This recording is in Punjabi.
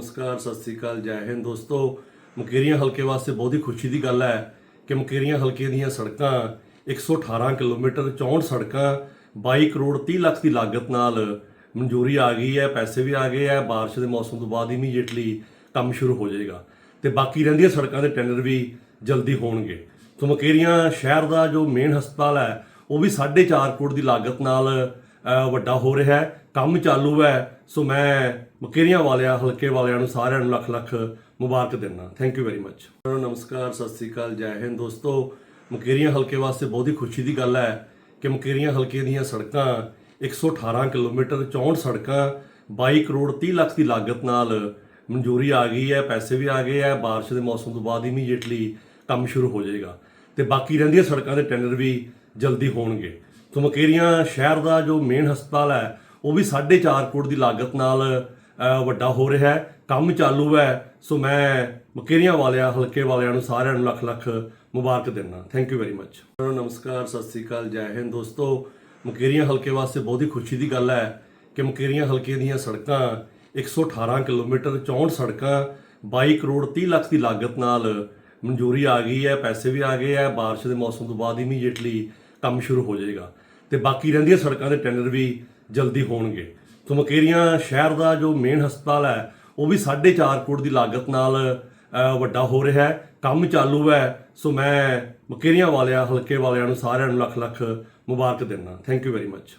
ਨਮਸਕਾਰ, ਸਤਿ ਸ੍ਰੀ ਅਕਾਲ, ਜੈ ਹਿੰਦ। ਦੋਸਤੋ, ਮੁਕੇਰੀਆਂ ਹਲਕੇ ਵਾਸਤੇ ਬਹੁਤ ਹੀ ਖੁਸ਼ੀ ਦੀ ਗੱਲ ਹੈ ਕਿ ਮੁਕੇਰੀਆਂ ਹਲਕੇ ਦੀਆਂ ਸੜਕਾਂ 118 ਕਿਲੋਮੀਟਰ 64 ਸੜਕਾਂ 22 ਕਰੋੜ 30 ਲੱਖ ਦੀ ਲਾਗਤ ਨਾਲ ਮਨਜ਼ੂਰੀ ਆ ਗਈ ਹੈ, ਪੈਸੇ ਵੀ ਆ ਗਏ ਹੈ, ਬਾਰਿਸ਼ ਦੇ ਮੌਸਮ ਤੋਂ ਬਾਅਦ ਇਮੀਡੀਏਟਲੀ ਕੰਮ ਸ਼ੁਰੂ ਹੋ ਜਾਏਗਾ। ਤੇ ਬਾਕੀ ਰਹਿੰਦੀਆਂ ਸੜਕਾਂ ਦੇ ਟੈਂਡਰ ਵੀ ਜਲਦੀ ਹੋਣਗੇ। ਸੋ ਮਕੇਰੀਆਂ ਸ਼ਹਿਰ ਦਾ ਜੋ ਮੇਨ ਹਸਪਤਾਲ ਹੈ, ਉਹ ਵੀ 4.5 ਕਰੋੜ ਦੀ ਲਾਗਤ ਨਾਲ ਵੱਡਾ ਹੋ ਰਿਹਾ ਹੈ, ਕੰਮ ਚਾਲੂ ਹੈ। ਸੋ ਮੈਂ ਮਕੇਰੀਆਂ ਵਾਲਿਆਂ, ਹਲਕੇ ਵਾਲਿਆਂ ਨੂੰ ਸਾਰਿਆਂ ਨੂੰ ਲੱਖ ਲੱਖ ਮੁਬਾਰਕ ਦਿੰਦਾ। ਥੈਂਕ ਯੂ ਵੈਰੀ ਮੱਚ ਨਮਸਕਾਰ, ਸਤਿ ਸ੍ਰੀ ਅਕਾਲ, ਜੈ ਹਿੰਦ। ਦੋਸਤੋ, ਮਕੇਰੀਆਂ ਹਲਕੇ ਵਾਸਤੇ ਬਹੁਤ ਹੀ ਖੁਸ਼ੀ ਦੀ ਗੱਲ ਹੈ ਕਿ ਮਕੇਰੀਆਂ ਹਲਕੇ ਦੀਆਂ ਸੜਕਾਂ 118 ਕਿਲੋਮੀਟਰ 64 ਸੜਕਾਂ 22 ਕਰੋੜ 30 ਲੱਖ ਦੀ ਲਾਗਤ ਨਾਲ ਮਨਜ਼ੂਰੀ ਆ ਗਈ ਹੈ, ਪੈਸੇ ਵੀ ਆ ਗਏ ਹੈ। ਬਾਰਿਸ਼ ਦੇ ਮੌਸਮ ਤੋਂ ਬਾਅਦ ਇਮੀਡੀਏਟਲੀ ਕੰਮ ਸ਼ੁਰੂ ਹੋ ਜਾਏਗਾ। ਤੇ ਬਾਕੀ ਰਹਿੰਦੀਆਂ ਸੜਕਾਂ ਦੇ ਟੈਂਡਰ ਵੀ ਜਲਦੀ ਹੋਣਗੇ। ਸੋ ਮਕੇਰੀਆਂ ਸ਼ਹਿਰ ਦਾ ਜੋ ਮੇਨ ਹਸਪਤਾਲ ਹੈ, ਉਹ ਵੀ 4.5 ਕਰੋੜ ਦੀ ਲਾਗਤ ਨਾਲ ਵੱਡਾ ਹੋ ਰਿਹਾ ਹੈ। ਕੰਮ ਚਾਲੂ ਹੈ, ਸੋ ਮੈਂ ਮਕੇਰੀਆਂ ਵਾਲਿਆਂ, ਹਲਕੇ ਵਾਲਿਆਂ ਨੂੰ ਸਾਰਿਆਂ ਨੂੰ ਲੱਖ ਲੱਖ ਮੁਬਾਰਕ ਦਿੰਦਾ। ਥੈਂਕ ਯੂ ਵੈਰੀ ਮੱਚ ਨਮਸਕਾਰ, ਸਤਿ ਸ੍ਰੀ ਅਕਾਲ, ਜੈ ਹਿੰਦ। ਦੋਸਤੋ, ਮਕੇਰੀਆਂ ਹਲਕੇ ਵਾਸਤੇ ਬਹੁਤ ਹੀ ਖੁਸ਼ੀ ਦੀ ਗੱਲ ਹੈ ਕਿ ਮਕੇਰੀਆਂ ਹਲਕੇ ਦੀਆਂ ਸੜਕਾਂ 118 ਕਿਲੋਮੀਟਰ 64 ਸੜਕਾਂ 22 ਕਰੋੜ 30 ਲੱਖ ਦੀ ਲਾਗਤ ਨਾਲ ਮਨਜ਼ੂਰੀ ਆ ਗਈ ਹੈ, ਪੈਸੇ ਵੀ ਆ ਗਏ ਹੈ। ਬਾਰਿਸ਼ ਦੇ ਮੌਸਮ ਤੋਂ ਬਾਅਦ ਇਮੀਡੀਏਟਲੀ ਕੰਮ ਸ਼ੁਰੂ ਹੋ ਜਾਏਗਾ। ਤੇ ਬਾਕੀ ਰਹਿੰਦੀਆਂ ਸੜਕਾਂ ਦੇ ਟੈਂਡਰ ਵੀ ਜਲਦੀ ਹੋਣਗੇ। ਸੋ ਮਕੇਰੀਆਂ ਸ਼ਹਿਰ ਦਾ ਜੋ ਮੇਨ ਹਸਪਤਾਲ ਹੈ, ਉਹ ਵੀ 4.5 ਕਰੋੜ ਦੀ ਲਾਗਤ ਨਾਲ ਵੱਡਾ ਹੋ ਰਿਹਾ ਹੈ। ਕੰਮ ਚਾਲੂ ਹੈ, ਸੋ ਮੈਂ ਮਕੇਰੀਆਂ ਵਾਲਿਆਂ, ਹਲਕੇ ਵਾਲਿਆਂ ਨੂੰ ਸਾਰਿਆਂ ਨੂੰ ਲੱਖ ਲੱਖ ਮੁਬਾਰਕ ਦਿੰਦਾ। Thank you very much